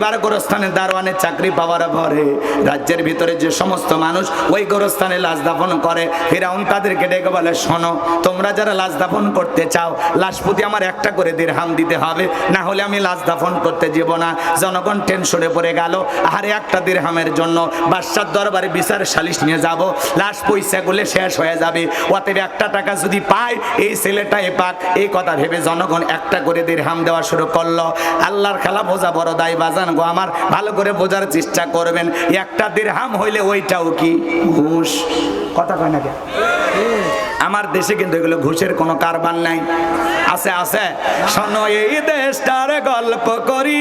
এবার গোরস্থানে দারোয়ানের চাকরি পাওয়ার পরে রাজ্যের ভিতরে যে সমস্ত মানুষ ওই গোরস্থানে লাশ দাফন করে, ফিরাউন তাদেরকে ডেকে বলে, শোনো, তোমরা যারা লাশ দাফন করতে চাও, লাশ প্রতি আমার একটা করে দিরহাম দিতে হবে। না হলে আমি লাশ দাফন করতে যাব না। জনগণ টেনশনে পড়ে গেল আরে একটা দিরহামের জন্য বাদশার দরবারে বিচার সালিশ নিয়ে যাব। লাশ পয়সাগুলো শেষ হয়ে যাবে। অতএব একটা টাকা যদি পায়, এই ছেলেটাই পাক। এই কথা ভেবে জনগণ একটা করে দিরহাম দেওয়া শুরু করল। আল্লাহর খেলা বোঝা বড় দায়, বাজান। গো, আমার ভালো করে বোঝার চেষ্টা করবেন। একটা দিরহাম হইলে ওইটাও কি? ঘুষ। কথা কয় না আমার দেশে কিন্তু এগুলো ঘুষের কোনো কারবার নাই। আছে আছে। শোনো, এই দেশটার গল্প করি।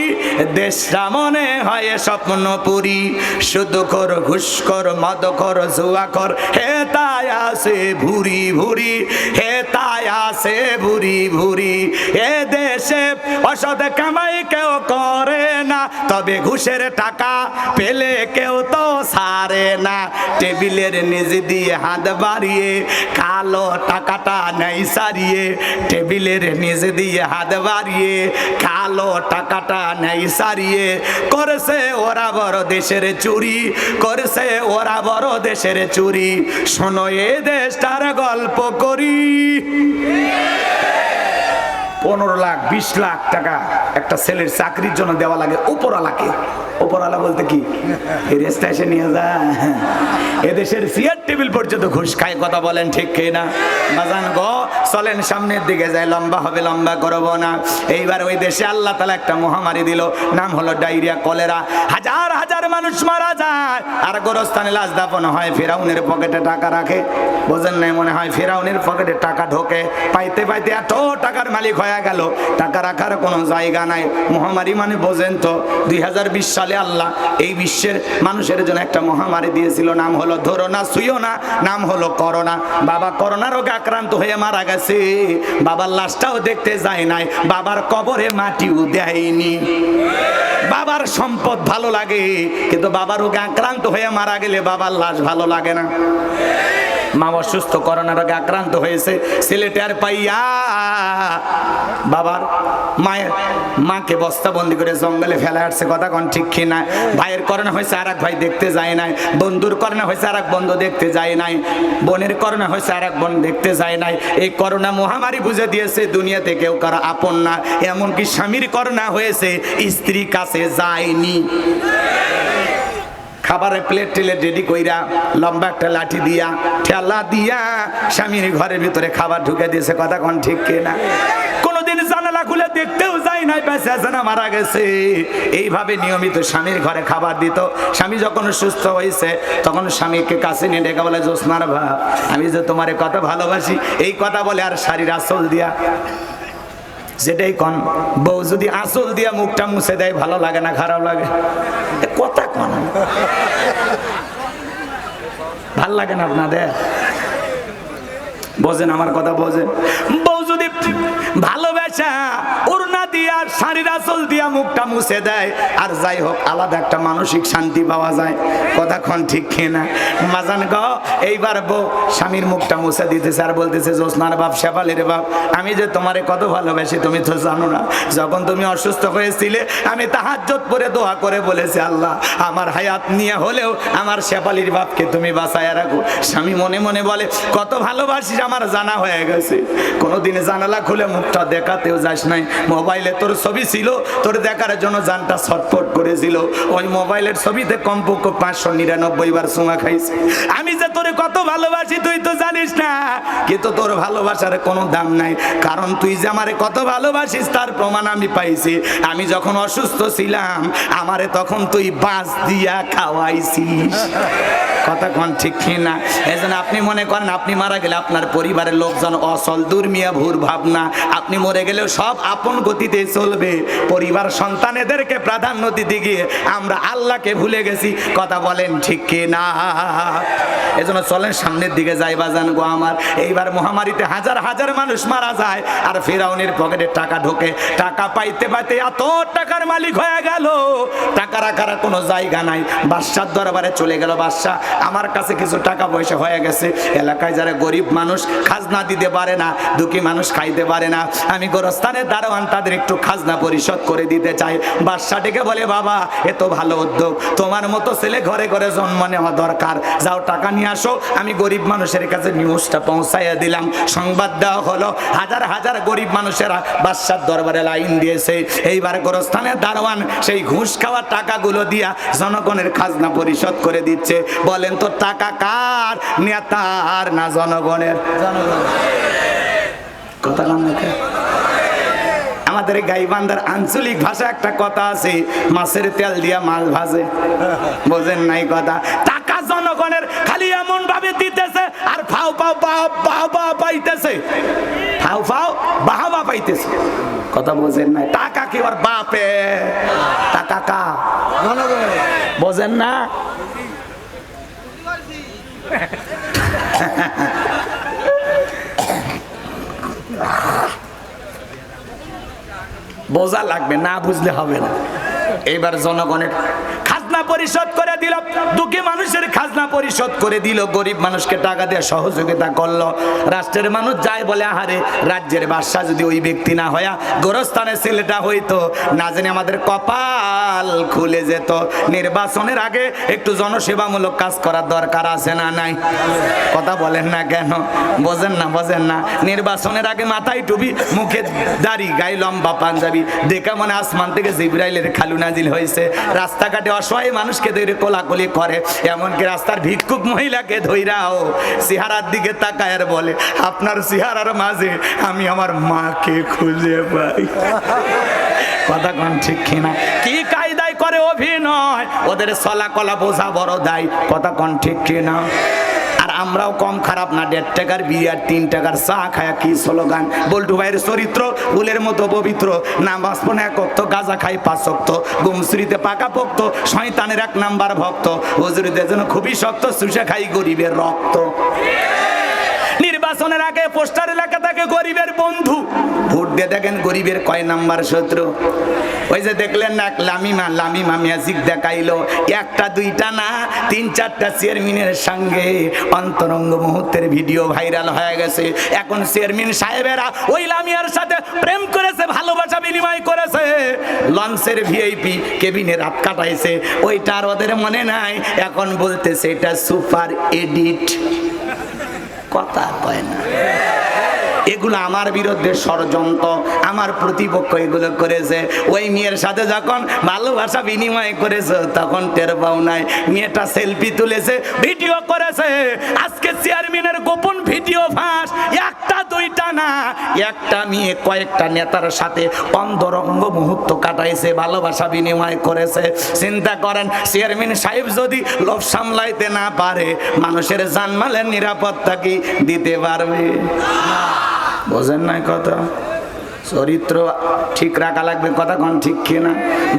দেশটা মনে হয় স্বপ্ন পুরি শুধু কর ঘুষ কর মদ কর জুয়া কর হে তাই আছে ভুরি ভুরি। হে তাই আছে ভুরি ভুরি। এ দেশে অসৎ কামাই কেউ করে তবে ঘুষের টাকা পেলে কেউ তো সারে না। টেবিলের নিজ দিয়ে হাত বাড়িয়ে কালো টাকাটা নেই সারিয়ে। টেবিলের নিজ দিয়ে হাত বাড়িয়ে কালো টাকাটা নেই সারিয়ে। করেছে ওরা বড় দেশের চুরি, করেছে ওরা বড় দেশের চুরি। শোনো এ দেশটার গল্প করি। পনেরো লাখ, বিশ লাখ টাকা একটা ছেলের চাকরির জন্য দেওয়া লাগে উপরওয়ালাকে। উপরওয়ালা বলতে কি? এসে নিয়ে যা। এদেশের চেয়ার টেবিল পর্যন্ত ঘুষ খায়, কথা বলেন ঠিক কে না? বাজান গো, চলেন সামনের দিকে যায় লম্বা হবে, লম্বা করব না। এইবার ওই দেশে আল্লাহ তালা একটা মহামারী দিল, নাম হলো ডায়রিয়া, কলেরা। হাজার হাজার মানুষ মারা যায়। আর গোরস্থানে লাশ দাপন হয়, ফেরাউনের পকেটে টাকা রাখে। বোঝেন নাই মনে হয় ফেরাউনের পকেটে টাকা ঢোকে। পাইতে পাইতে এত টাকার মালিক হয়ে গেল, টাকা রাখার কোনো জায়গা নাই। মহামারী মানে বোঝেন তো, দুই হাজার বিশ সালে আল্লাহ এই বিশ্বের মানুষের জন্য একটা মহামারী দিয়েছিল, নাম হলো ধরো না সুইও না, নাম হলো করোনা। বাবা করোনা রোগে আক্রান্ত হয়ে মারা গেছে। বাবার লাশটাও দেখতে যায় নাই, বাবার কবরে মাটিও দেয়নি। বাবার সম্পদ ভালো লাগে, কিন্তু বাবার রোগে আক্রান্ত হয়ে মারা গেলে বাবার লাশ ভালো লাগে না। মা অসুস্থ, করোনা রোগে আক্রান্ত হয়েছে ছেলেটার পাইয়া। বাবার মায়ের, মাকে বস্তাবন্দি করে জঙ্গলে ফেলা আসছে, কথা কোন ঠিক কি না? ভাইয়ের করোনা হয়েছে আর ভাই দেখতে যায় নাই। বন্ধুর করোনা হয়েছে আর বন্ধু দেখতে যায় নাই। বোনের করোনা হয়েছে আর বোন দেখতে যায় নাই। এই করোনা মহামারী বুঝে দিয়েছে, দুনিয়াতে কেউ কারও আপন না। এমনকি স্বামীর করোনা হয়েছে স্ত্রী কাছে যায়নি। খাবারের প্লেট টেলে রেডি কইরা লম্বা একটা লাঠি দিয়া ঠেলা দিয়া স্বামীর ঘরের ভিতরে খাবার ঢুকে দিয়েছে। কথা কোন ঠিক কিনা কোনোদিন জানালা খুলে দেখতেও যাই নাই বেঁচে মারা গেছে। এইভাবে নিয়মিত স্বামীর ঘরে খাবার দিত। স্বামী যখন সুস্থ হয়েছে তখন স্বামীকে কাছে নিয়ে ডেকে বলে, জোসনার ভাব আমি যে তোমারে কত ভালোবাসি। এই কথা বলে আর শাড়ির আসল দিয়া যেটাই কন, বউ যদি আঁচল দিয়ে মুখটা মুছে দেয়, ভালো লাগে না, খারাপ লাগে? কথা কন। ভালো লাগে না আপনাদের? বোঝেন, আমার কথা বোঝেন? বউ যদি ভালোবাসা শাড়ির আসল দিয়া মুখটা মুছে দেয়। আর যাই হোক আলাদা একটা মানসিক শান্তি পাওয়া যায়। কথা খন ঠিক না মাজান গ, এইবার বউ, স্বামীর মুখটা মুছে দিতেছে আর বলতেছে জোসনার বাপ, শেফালির বাপ, আমি যে তোমারে কত ভালোবাসি, তুমি তো জানো না। যখন তুমি অসুস্থ হয়েছিলে, আমি তাহাজ্জত পরে দোয়া করে বলেছি, আল্লাহ, আমার হায়াত নিয়ে হলেও আমার শেফালির বাপকে তুমি বাঁচায় রাখো। স্বামী মনে মনে বলে, কত ভালোবাসিস, আমার জানা হয়ে গেছে। কোনোদিন জানালা খুলে মুখটা দেখাতেও যাস নাই। মোবাইলে তোর ছবি ছিল, তোর দেখার জন্য জানটা ছটফট করেছিল। ওই মোবাইলের ছবিতে কমপক্ষে পাঁচশো নিরানব্বই বার চুমা খাইছে। আমি যে তোরে কত ভালোবাসি, তুই তো জানিস না। কিন্তু তোর ভালোবাসার কোনো দাম নাই। কারণ তুই যে আমারে কত ভালোবাসিস, তার প্রমাণ আমি পাইছি। আমি যখন অসুস্থ ছিলাম, আমারে তখন তুই বাঁশ দিয়া খাওয়াইছিস। কথা কোন ঠিক না? এই আপনি মনে করেন, আপনি মারা গেলে আপনার পরিবারের লোকজন অসল দুর্মিয়া ভুর ভাবনা আপনি মরে গেলেও সব আপন গতিতে চলবে। পরিবার সন্তানেদেরকে প্রাধান্য দিতে গিয়ে আমরা আল্লাহকে ভুলে গেছি। কথা বলেন ঠিক কি না এজন্য চলেন সামনের দিকে যাই বাজান গো আমার। এইবার মহামারীতে হাজার হাজার মানুষ মারা যায় আর ফেরাউনের পকেটে টাকা ঢোকে। টাকা পাইতে পাইতে এত টাকার মালিক হয়ে গেল। টাকা রাখার কোনো জায়গা নাই। বাদশার দরবারে চলে গেল বাদশাহ। আমার কাছে কিছু টাকা পয়সা হয়ে গেছে। এলাকায় যারা গরিব মানুষ খাজনা দিতে পারে না, দুঃখী মানুষ খাইতে পারে না। আমি গোরস্থানের দারোয়ান, তাদের একটু খাজনা পরিশোধ করে দিতে চাই। বাদশাটিকে বলে, বাবা, এ তো ভালো উদ্যোগ। তোমার মতো ছেলে ঘরে ঘরে জন্ম নেওয়া দরকার। যাও টাকা নিয়ে আসো। আমি গরিব মানুষের কাছে নিউজটা পৌঁছাইয়া দিলাম। সংবাদ দেওয়া হলো। হাজার হাজার গরিব মানুষেরা বাদশার দরবারে লাইন দিয়েছে। এইবার গোরস্থানের দারোয়ান সেই ঘুষ খাওয়ার টাকাগুলো দিয়া জনগণের খাজনা পরিশোধ করে দিচ্ছে। বলেন তো, টাকা কার নেতার না জনগণের? জনগণ কথা নাকি? আমাদের গাইবান্ধার আঞ্চলিক ভাষা একটা কথা আছে, মাছের তেল দিয়া মাছ ভাজে। বোঝেন নাই কথা? টাকা জনগণের খালি এমন ভাবে দিতেছে, আর ফাও ফাও বাহ বাহ পাইতেছে। ফাও ফাও, বাহ বাহ পাইতেছে। কথা বোঝেন নাই? টাকা কি ওর বাপে? টাকা কা? বোঝেন না? বোঝা লাগবে না বুঝলে হবে না। এবার জনগণের খাজনা পরিশোধ করে দিল। দুঃখী মানুষের খাজনা পরিশোধ করে দিল, গরিব মানুষকে টাকা দিয়ে সহযোগিতা করল। রাষ্ট্রের মানুষ যায় বলে, আহারে, রাজ্যের বাদশা যদি ওই ব্যক্তি না হয়া, গোরস্থানের ছেলেটা হইতো, না জানি আমাদের কপাল খুলে যেত। নির্বাচনের আগে একটু জনসেবামূলক কাজ করার দরকার আছে না নাই? কথা বলেন না কেন? বোঝেন না বোঝেন না। নির্বাচনের আগে মাথায় টুপি, মুখে দাড়ি, গায়ে লম্বা পাঞ্জাবি, দেখা মনে আসমান থেকে জিব্রাইলের খালু নাজিল হয়েছে। রাস্তাঘাটে অসহায় মানুষকে ধরে কোলাকুলি করে। এমনকি রাস্তার ভিক্ষুক মহিলাকে ধৈরাও সিহারার দিকে তাকায় আর বলে, আপনার সিহারার মাঝে আমি আমার মাকে খুঁজে পাই। কথা কোন ঠিক কিনা? কি কায়দায় করে অভিনয়? ওদের সলা কলা বোঝা বড় দায়। কথা কোন ঠিক কিনা? আমরাও কম খারাপ না, দেড় টাকার বিয়ার তিন টাকার চা খায়া কি স্লোগান? বল্টু ভাইয়ের চরিত্র উলের মতো পবিত্র। নামাজ পনে এক অক্ত, গাঁজা খাই পাঁচ অক্ত। গুমসুরিতে পাকা পোক্ত, শয়তানের এক নাম্বার ভক্ত। হজুরিতে যেন খুবই শক্ত সুষে খাই গরিবের রক্ত। নির্বাচনের আগে পোস্টার এলাকা থাকে গরিবের বন্ধু। ভোট দিয়ে দেখেন গরিবের কয় নাম্বার শত্রু। ওই যে দেখলেন না এক লামিমা লামিমা ম্যাজিক দেখাইলো। একটা, দুইটা না, তিন, চারটা চেয়ারম্যানের সঙ্গে অন্তরঙ্গ মুহূর্তের ভিডিও ভাইরাল হয়ে গেছে। এখন চেয়ারম্যান সাহেবেরা ওই লামিয়ার সাথে প্রেম করেছে, ভালোবাসা বিনিময় করেছে। লঞ্চের ভিআইপি কেবিনে রাত কাটাইছে। ওইটা আর ওদের মনে নাই। এখন বলতেছে এটা সুপার এডিট। কথা কয় না এগুলো আমার বিরুদ্ধে ষড়যন্ত্র, আমার প্রতিপক্ষ এগুলো করেছে। ওই মেয়ের সাথে যখন ভালোবাসা বিনিময় করেছে, তখন টের পাও নাই। মেয়েটা সেলফি তুলেছে, ভিডিও করেছে। আজকে চেয়ারম্যানের গোপন ভিডিও ফাঁস, একটা, দুইটা না। একটা মেয়ে কয়েকটা নেতার সাথে অন্ধরঙ্গ মুহূর্ত কাটাইছে, ভালোবাসা বিনিময় করেছে। চিন্তা করেন, চেয়ারম্যান সাহেব যদি লোভ সামলাইতে না পারে, মানুষের জানমালের নিরাপত্তা কি দিতে পারবে? বোঝেন নাই কথা? চরিত্র ঠিক রাখা লাগবে কথা কোন ঠিক কিনা?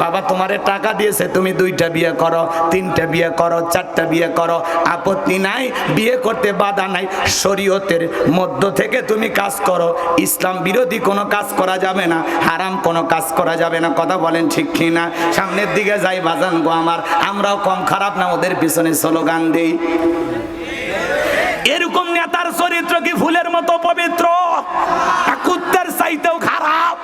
বাবা, তোমারে টাকা দিয়েছে, তুমি দুইটা বিয়ে করো, তিনটা বিয়ে করো, চারটা বিয়ে করো, আপত্তি নাই, বিয়ে করতে বাধা নাই। শরীয়তের মধ্য থেকে তুমি কাজ করো, ইসলাম বিরোধী কোনো কাজ করা যাবে না, হারাম কোনো কাজ করা যাবে না, কথা বলেন ঠিক কিনা? সামনের দিকে যাই, বাজান গো আমার, আমরাও কম খারাপ না, ওদের পিছনে স্লোগান দিই। এরকম নেতার চরিত্র কি ফুলের মতো পবিত্র। কুত্তার চাইতেও খারাপ।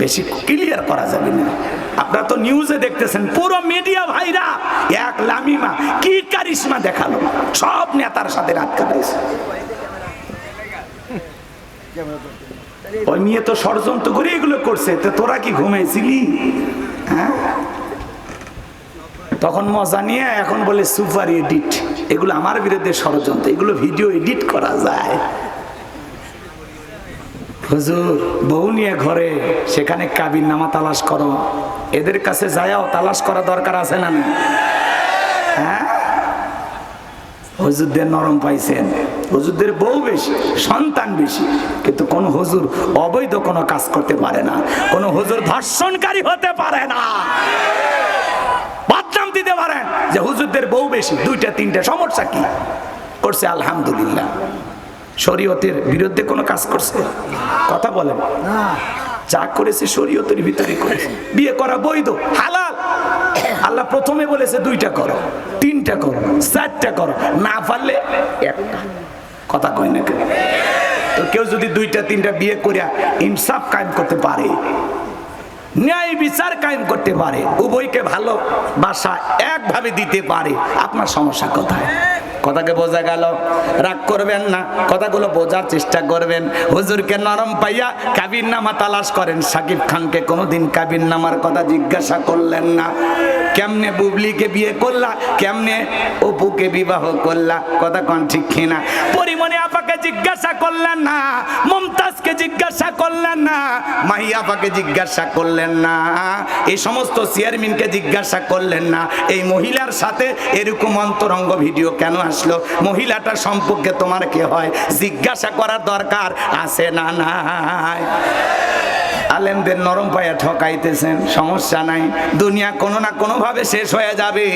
বেশি ক্লিয়ার করা যাবে না। আপনারা তো নিউজে দেখতেছেন, পুরো মিডিয়া ভাইরা এক লামিমা, কি কারিশমা দেখাল। সব নেতার সাথে রাত কাটাইছে। ওই মেয়ে তো ষড়যন্ত্র করে এগুলো করছে, তো তোরা কি ঘুমাইছিলি? হ্যাঁ? তখন মজা নিয়ে এখন বলে সুপার এডিট। এগুলো আমার বিরুদ্ধে ষড়যন্ত্র, এগুলো ভিডিও এডিট করা যায়। হুজুর, বউ নিয়ে ঘরে, সেখানে কাবির নামা তালাশ করো। এদের কাছে যায়াও তালাশ করা দরকার আছে না? হ্যাঁ? হুজুরদের নরম পাইছেন। হুজুরদের বউ বেশি, সন্তান বেশি। কিন্তু কোন হুজুর অবৈধ কোনো কাজ করতে পারে না। কোন হুজুর ধর্ষণকারী হতে পারে না। দিতে পারেন যে হুজুরদের বউ বেশি দুইটা তিনটা সমস্যা কি? করছে আলহামদুলিল্লাহ। শরীয়তের বিরুদ্ধে কোনো কাজ করছে? কথা বলেন। যা করেছে শরীয়তের ভিতরে করেছে। বিয়ে করা বৈধ হালাল। আল্লাহ প্রথমে বলেছে দুইটা করো তিনটা করো চারটা করো না পারলে একটা। কথা কয় না কেন? তো কেউ যদি দুইটা তিনটা বিয়ে করিয়া ইনসাফ কায়েম করতে পারে ন্যায় বিচার কায়েম করতে পারে। উভয়কে ভালোবাসা একভাবে দিতে পারে। আপনার সমস্যা কোথায়? কথাকে বোঝা গেল। রাগ করবেন না, কথাগুলো বোঝার চেষ্টা করবেন। হুজুরকে নরম পাইয়া কাবির নামা তালাশ করেন। সাকিব খানকে কোনোদিন কাবির নামার কথা জিজ্ঞাসা করলেন না। কেমনে বুবলিকে বিয়ে করলা, কেমনে অপুকে বিবাহ করলা, কথা কন ঠিক কিনা? পরিমণি আপাকে জিজ্ঞাসা করলেন না, মমতাজকে জিজ্ঞাসা করলেন না, মাহি আপাকে জিজ্ঞাসা করলেন না, এই সমস্ত চেয়ারম্যানকে জিজ্ঞাসা করলেন না। এই মহিলার সাথে এরকম অন্তরঙ্গ ভিডিও কেন আসলো। মহিলাটা সম্পর্কে তোমার কি হয়? জিজ্ঞাসা করার দরকার আছে না নাই? আলেমদের নরম পায়ে ঠকাইতেছেন, সমস্যা নাই। দুনিয়া কোনো না কোনো ভাবে শেষ হয়ে যাবে।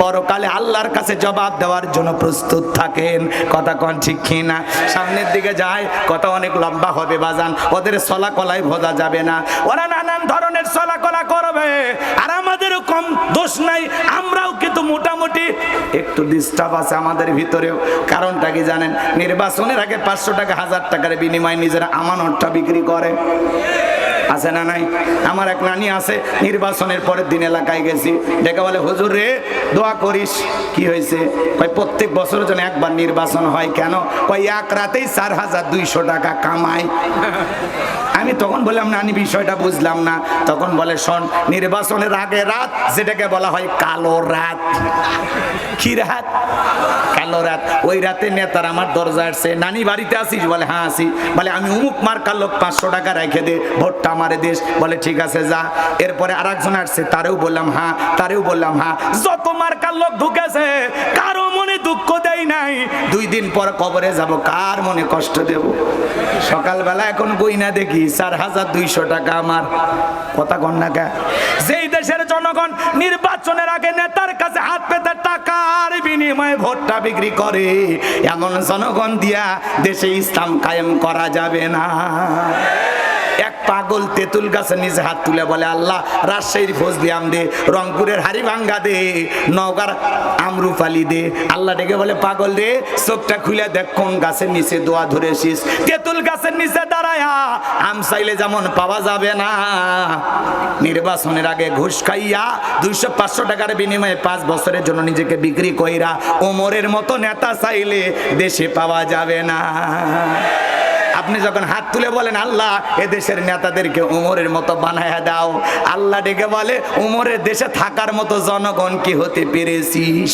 পরকালে আল্লাহর কাছে জবাব দেওয়ার জন্য প্রস্তুত থাকেন। কথা কন ঠিক না সামনের দিকে যায়, কথা অনেক লম্বা হবে বাজান। ওদের সলা কলাই ভোজা যাবে না। ওরা নানান ধরনের সলা কলা করবে। আর আমাদেরও কম দোষ নাই, আমরাও কিন্তু মোটামুটি একটু ডিস্টার্ব আছে আমাদের ভিতরেও। কারণটা কি জানেন? নির্বাচনের আগে পাঁচশো টাকা, হাজার টাকার বিনিময়ে নিজেরা আমানতটা বিক্রি করে। আছে না নাই? আমার এক নানি আছে, নির্বাচনের পরের দিন এলাকায় গেছি। ডেকে বলে, হুজুর রে, দোয়া করিস। কি হয়েছে? কয়, প্রত্যেক বছরের জন্য একবার নির্বাচন হয়, কেন? কয়, এক রাতেই চার হাজার দুইশো টাকা কামাই। আমি তখন বললাম, নানি, বিষয়টা বুঝলাম না। তখন বলে, শোন, নির্বাচনের আগে রাত, যেটাকে বলা হয় কালো রাত। কি রাত? কালো রাত। ওই রাতে নেতার আমার দরজা আসছে, নানি, বাড়িতে আসিস বলে হ্যাঁ আসি বলে, আমি উমুক মার লোক পাঁচশো টাকা রেখে দে, ভোটটা আমারে দেশ বলে, ঠিক আছে, যা। এরপরে আর একজন আসছে, তারেও বললাম হ্যাঁ। তারেও বললাম হ্যাঁ। যত মার্কার লোক ঢুকেছে, কারও মনে দুঃখ দেয় নাই। দুই দিন পর কবরে যাব, কার মনে কষ্ট দেব? সকালবেলা এখন বই না দেখি, চার হাজার দুইশো টাকা আমার। কথা কন্যাকা যেই দেশের জনগণ নির্বাচনের আগে নেতার কাছে হাত পেতে টাকার বিনিময়ে ভোটটা বিক্রি করে, এমন জনগণ দিয়া দেশে ইসলাম কায়েম করা যাবে না। এক পাগল তেঁতুল গাছের নিচে হাত তুলে বলে, আল্লাহ, রাজশাহীর ফজলি আম দে, রংপুরের হারিভাঙ্গা দে, নওগার আমরুপালি দে। আল্লাহ ডেকে বলে, পাগল দে চোখটা খুলে দেখ কোন গাছের নিচে দোয়া ধরেছিস। তেঁতুল গাছের নিচে দাঁড়ায়া, আম চাইলে যেমন পাওয়া যাবে না। নির্বাচনের আগে ঘুষ খাইয়া দুইশো পাঁচশো টাকার বিনিময়ে পাঁচ বছরের জন্য নিজেকে বিক্রি কইরা ওমরের মতো নেতা চাইলে দেশে পাওয়া যাবে না। আপনি যখন হাত তুলে বলেন, আল্লাহ, এ দেশের নেতাদেরকে উমরের মতো বানায় দাও। আল্লাহ ডেকে বলে, উমরের দেশে থাকার মতো জনগণ কি হতে পেরেছিস?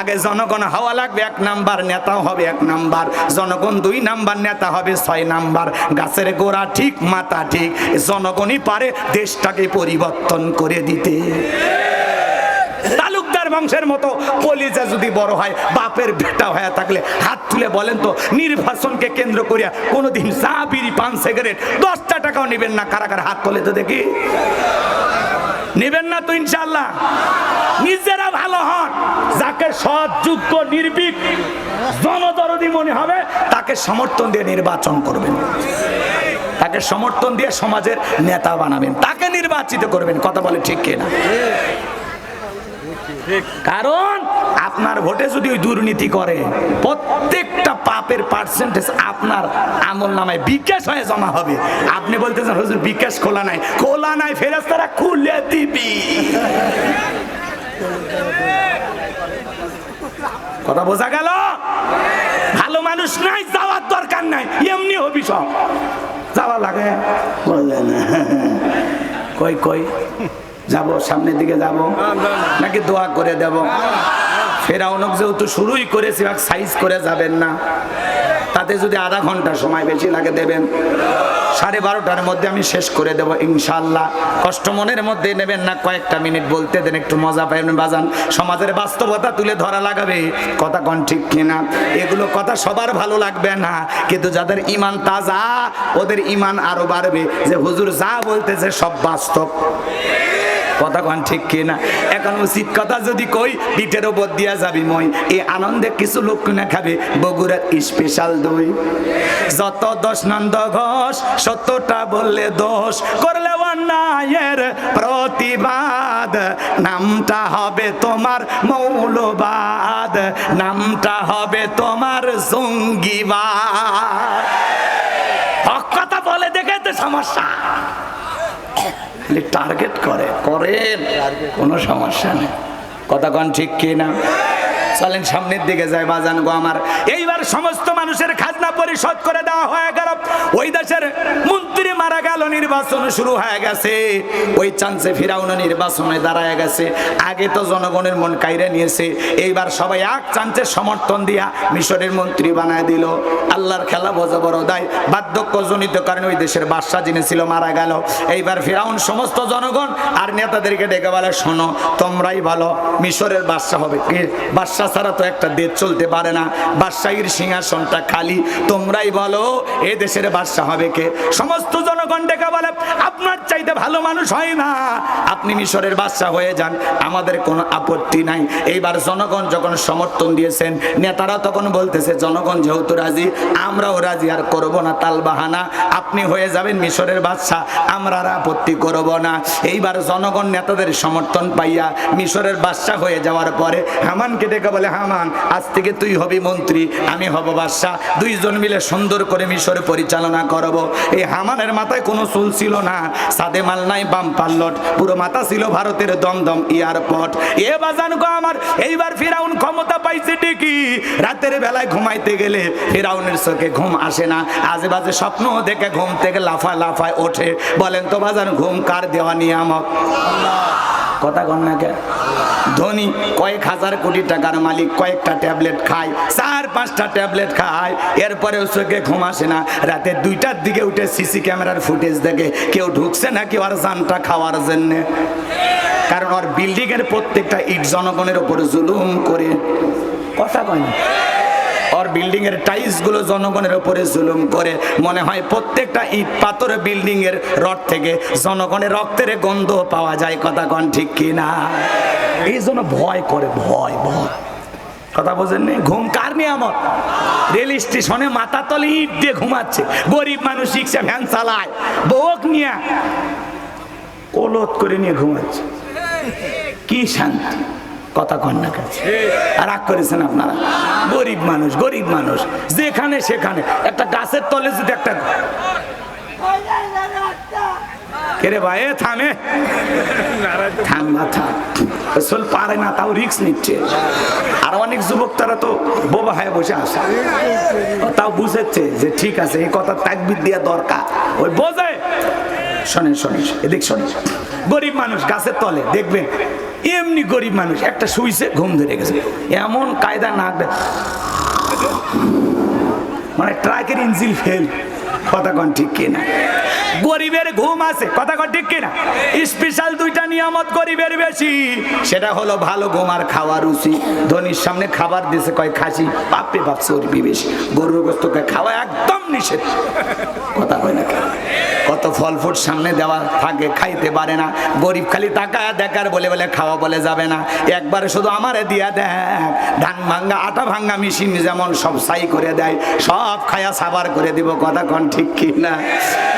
আগে জনগণ হওয়া লাগবে, এক নাম্বার নেতাও হবে এক নাম্বার। জনগণ দুই নাম্বার নেতা হবে ছয় নাম্বার। গাছের গোড়া ঠিক, মাথা ঠিক। জনগণই পারে দেশটাকে পরিবর্তন করে দিতে। বংশের মতো কলিজা যদি বড় হয়, বাপের বেটা হয়ে থাকলে হাত তুলে বলেন তো নির্বাচনকে কেন্দ্র করিয়া কোনোদিন চা, বিড়ি, পান, সিগারেট দশটা টাকাও নেবেন না কারা কারা হাত তোলে তো দেখি। নেবেন না তো ইনশাল্লাহ নিজেরা ভালো হন, যাকে সৎ, যোগ্য, নির্ভীক, জনদরদি মনে হবে, তাকে সমর্থন দিয়ে নির্বাচন করবেন। তাকে সমর্থন দিয়ে সমাজের নেতা বানাবেন, তাকে নির্বাচিত করবেন, কথা বলে ঠিক কিনা? কারণ আপনার ভোটে যদি ওই দুর্নীতি করে, প্রত্যেকটা পাপের পার্সেন্টেজ আপনার আমল নামায় বিকাশ হয়ে জমা হবে। আপনি বলতেছেন, হুজুর, বিকাশ খোলা নাই। খোলা নাই ফেরেস্তারা খুলে দিবি। কথা বোঝা গেল? ভালো মানুষ নাই, যাওয়ার দরকার নাই, এমনি হবি সব। যাওয়া লাগে। বললে কই কই? যাব সামনের দিকে যাব নাকি দোয়া করে দেব? ফেরাউনক যেহেতু শুরুই করেছি সাইজ করে যাবেন না। তাতে যদি আধা ঘণ্টা সময় বেশি লাগে দেবেন। সাড়ে বারোটার মধ্যে আমি শেষ করে দেব ইনশাল্লাহ কষ্ট মনের মধ্যে নেবেন না কয়েকটা মিনিট বলতে দেন একটু মজা পাবেন বাজান সমাজের বাস্তবতা তুলে ধরা লাগাবে। কথা কন ঠিক কিনা? এগুলো কথা সবার ভালো লাগবে না। কিন্তু যাদের ইমান তাজা ওদের ইমান আরও বাড়বে। যে হুজুর যা বলতেছে সব বাস্তব। কথা কন ঠিক কিনা? এখন উচিত কথা যদি কই, পিঠের ওপর দিয়া যাবি মই। এই আনন্দে কিছু লোক কিনা খাবে, বগুড়ার স্পেশাল দই। যত দশ নন্দ ঘোষ, সত্যটা বললে দোষ। করলে অন্যায়ের প্রতিবাদ। নামটা হবে তোমার মৌলবাদ। নামটা হবে তোমার জঙ্গিবাদ। কথা বলে দেখে তো সমস্যা। টার্গেট করে করেন কোনো সমস্যা নেই। কথা কন ঠিক কি না চলেন সামনের দিকে যায়, বাজান গো আমার। এইবার সমস্ত মানুষের খাজনা পরিশোধ করে দেওয়া হয়ে গেল। ওই দেশের মন্ত্রী মারা গেল, নির্বাচন শুরু হয়ে গেছে। ওই চান্সে ফিরাউন নির্বাচনে দাঁড়ায় গেছে। আগে তো জনগণের মন কাইরে নিয়েছে। এইবার সবাই এক চান্সের সমর্থন দিয়া মিশরের মন্ত্রী বানায় দিল। আল্লাহর খেলা বোঝা বড় দায়। বার্ধক্য জনিত কারণে ওই দেশের বাদশা যিনি ছিল, মারা গেল। এইবার ফিরাউন সমস্ত জনগণ আর নেতাদেরকে ডেকে বলে, শোনো, তোমরাই ভালো। মিশরের বাদশা হবে বাদশা ছাড়া তো একটা দেশ চলতে পারে না। বাদশাহীর সিংহাসনটা খালি। তোমরাই বলো, এ দেশের বাদশাহ হবে কে? সমস্ত জনগণ ডেকে বলে, আপনার চাইতে ভালো মানুষ হয় না। আপনি মিশরের বাদশা হয়ে যান, আমাদের কোনো আপত্তি নাই। এইবার জনগণ যখন সমর্থন দিয়েছেন, নেতারা তখন বলতেছে, জনগণ যেহেতু রাজি, আমরাও রাজি, আর করব না তাল বাহানা। আপনি হয়ে যাবেন মিশরের বাদশা আমরা আর আপত্তি করব না। এইবার জনগণ নেতাদের সমর্থন পাইয়া মিশরের বাদশা হয়ে যাওয়ার পরে হামানকে ডেকে বলে হামান, আজ থেকে তুই হবি মন্ত্রী, আমি হব বাদশাহ। দুইজন মিলে সুন্দর করে মিশর পরিচালনা করব। এই হামানের মাথায় কোনো চুল ছিল না। সাদে মাল নাই, বাম পাল্লট পুরো মাথা ছিল ভারতের দমদম এয়ারপোর্ট। এ বাজান গো আমার, এইবার ফিরাউন ক্ষমতা পাইছে ঠিকই। রাতের বেলায় ঘুমাইতে গেলে ফিরাউনের চোখে ঘুম আসে না। আজে বাজে স্বপ্ন দেখে ঘুম থেকে লাফা লাফায় ওঠে। বলেন তো বাজান, ঘুম কার দেওয়া নিয়ামক কথা কন না কে ধনী কয়েক হাজার কোটি টাকার মালিক, কয়েকটা ট্যাবলেট খায়, চার, পাঁচটা ট্যাবলেট খায় এরপরে চোখে ঘুম আসে না। রাতে দুইটার দিকে উঠে সিসি ক্যামেরার ফুটেজ দেখে কেউ ঢুকছে নাকি ওর জানটা খাওয়ার জন্যে। কারণ ওর বিল্ডিং এর প্রত্যেকটা ইট জনগণের উপরে জুলুম করে। কথা কয় ওর বিল্ডিং এর টাইলসগুলো জনগণের উপরে জুলুম করে। মনে হয় প্রত্যেকটা ইট পাথর বিল্ডিং এর রড থেকে জনগণের রক্তের গন্ধ পাওয়া যায়। কথা কন ঠিক কি না এই জন্য ভয় করে, ভয় ভয়। কথা বোঝেন নি? ঘুম কার নিয়ামত? রেল স্টেশনে মাথা তলে ইট দিয়ে ঘুমাচ্ছে। গরিব মানুষ রিক্সা ভ্যান চালায়। বউক নিয়ে কোলত করে নিয়ে ঘুমাচ্ছে। কি শান্তি? কথা কন না রাগ করেছেন আপনারা? গরিব মানুষ গরিব মানুষ। যেখানে সেখানে। একটা গাছের তলে যদি একটা কেরে ভাই থামে থাম না, থাম। আসল পারে না, তাও রিক্স নিচ্ছে। আর অনেক যুবক তারা তো বোবা হয়ে বসে আসে তাও বুঝেছে যে ঠিক আছে, এই কথা তাকবিদ দেওয়া দরকার। ওই বোঝে। শোনেন শোনেন, এদিক শোনেন। গরিব মানুষ গাছের তলে, দেখবেন এমনি গরিব মানুষ, একটা শুইছে, ঘুম ধরে গেছে। এমন কায়দা না মানে ট্রাকের ইঞ্জিন ফেল কথা কন ঠিক কিনা? গরিবের ঘুম আছে। কথা কন ঠিক কিনা? স্পেশাল দুইটা নিয়ামত গরিবের বেশি। সেটা হলো ভালো ঘুম আর খাওয়া রুচি। ধনির সামনে খাবার দিছে, কয় খাসি পাপে বাপ, চর্বি বেশি। গরুর খাওয়া একদম নিষেধ। কথা কয় না কেন? কত ফল ফুট সামনে দেওয়া থাকে, খাইতে পারে না। গরিব খালি টাকা দেখার, বলে বলে খাওয়া বলে যাবে না। একবারে শুধু আমারে দিয়া দেখ ধান ভাঙ্গা, আটা ভাঙ্গা মেশিন যেমন সব সাই করে দেয়, সব খায়া সাবার করে দিব। কথা কন ঠিক কি না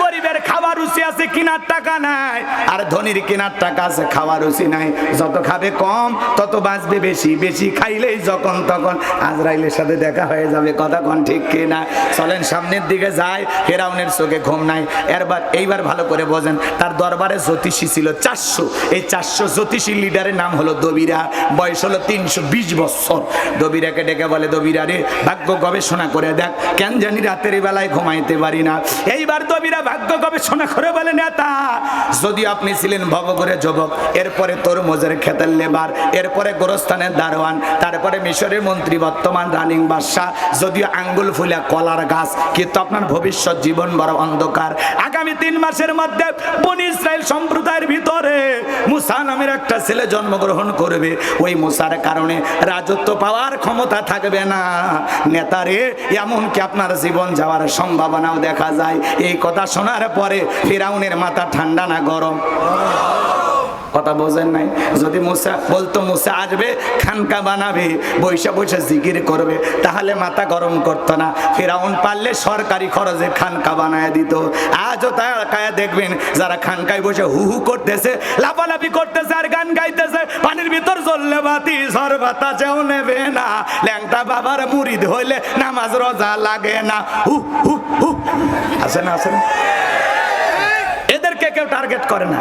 গরিবের খাবার রুচি আছে, কিনার টাকা নাই। আর ধনির কেনার টাকা আছে, খাওয়ার রুচি নাই। যত খাবে কম, তত বাঁচবে বেশি। বেশি খাইলেই যখন তখন আজরাইলের সাথে দেখা হয়ে যাবে, কথা কন ঠিক কি না? চলেন সামনের দিকে যায় ফেরাউনের চোখে ঘুম নাই। এরবার, এইবার ভালো করে বোঝেন, তার দরবারে জ্যোতিষী ছিল চারশো। এই চারশো জ্যোতিষী লিডারের নাম হলো দবিরা। বয়স হলো তিনশো বিশ বছর। দবিরাকে ডেকে বলে, দবিরা রে, ভাগ্য গবেষণা করে দেখ। কেন জানি রাতের বেলায় ঘুমাইতে পারি না। এইবার দবিরা ভাগ্য গবেষণা করে বলে নেতা। যদি আপনি ছিলেন ভবগুরে যুবক, এরপরে তরমুজের মোজের খেতের লেবার, এরপরে গোরস্থানের দারোয়ান, তারপরে মিশরের মন্ত্রী, বর্তমান রানিং বাদশাহ, যদিও আঙ্গুল ফুলা কলার গাছ, কিন্তু আপনার ভবিষ্যৎ জীবন বড় অন্ধকার। তিন মাসের মধ্যে বন ইসরায়েল সম্প্রদায়ের ভিতরে মুসা নামের একটা ছেলে জন্মগ্রহণ করবে। ওই মুসার কারণে রাজত্ব পাওয়ার ক্ষমতা থাকবে না। নেতারে, এমনকি আপনার জীবন যাওয়ার সম্ভাবনাও দেখা যায়। এই কথা শোনার পরে ফেরাউনের মাথা ঠান্ডা না গরম। কথা বোঝেন নাই? যদি মুসা বলতো, মুসা আসবে, খানকা বানাবে, বৈশা বৈশা জিকির করবে, তাহলে মাথা গরম করতো না। ফেরাউন পারলে সরকারি খরচে খানকা বানায় দিত। আজও তাই কায়া দেখবেন, যারা খানকায় বসে হু হু করতেছে, লাফালাফি করতেছে আর গান গাইতেছে, পানির ভিতর জ্বললে বাতি ঝর বাতাসেও নেবে না। ল্যাংটা বাবার মুড়িদ হইলে নামাজ রোজা লাগে না। হু হু হু। আছে না আছে না? এদেরকে কেউ টার্গেট করে না।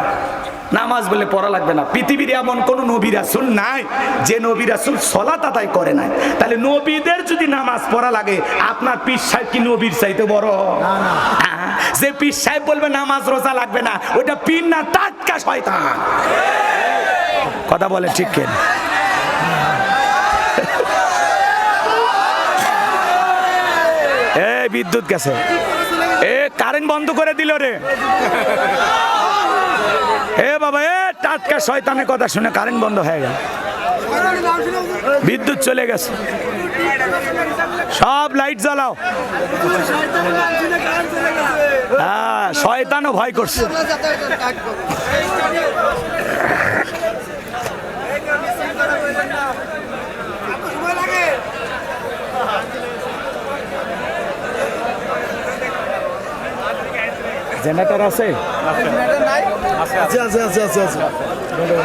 নামাজ বলে পড়া লাগবে না। পৃথিবীর এমন কোন নবী রাসুল নাই যে নবী রাসুল সলা তাতাই করে নাই। তাহলে নবীদের যদি নামাজ পড়া লাগে আপনার পীর সাহেব কি নবীর চাইতে বড়? যে পীর সাহেব বলবে নামাজ রোজা লাগবে না ওইটা পীর না টাটকা শয়তান। কথা বলে ঠিক কেন? এ বিদ্যুৎ গেছে। এ কারেন্ট বন্ধ করে দিল রে। এ বাবা, এ টাটকা শয়তানের কথা শুনে কারেন্ট বন্ধ হয়ে গেল। বিদ্যুৎ চলে গেছে। সব লাইট জ্বালাও। হ্যাঁ শয়তানও ভয় করছে। জেনারেটর আছে? আছে আছে আছে আছে আছে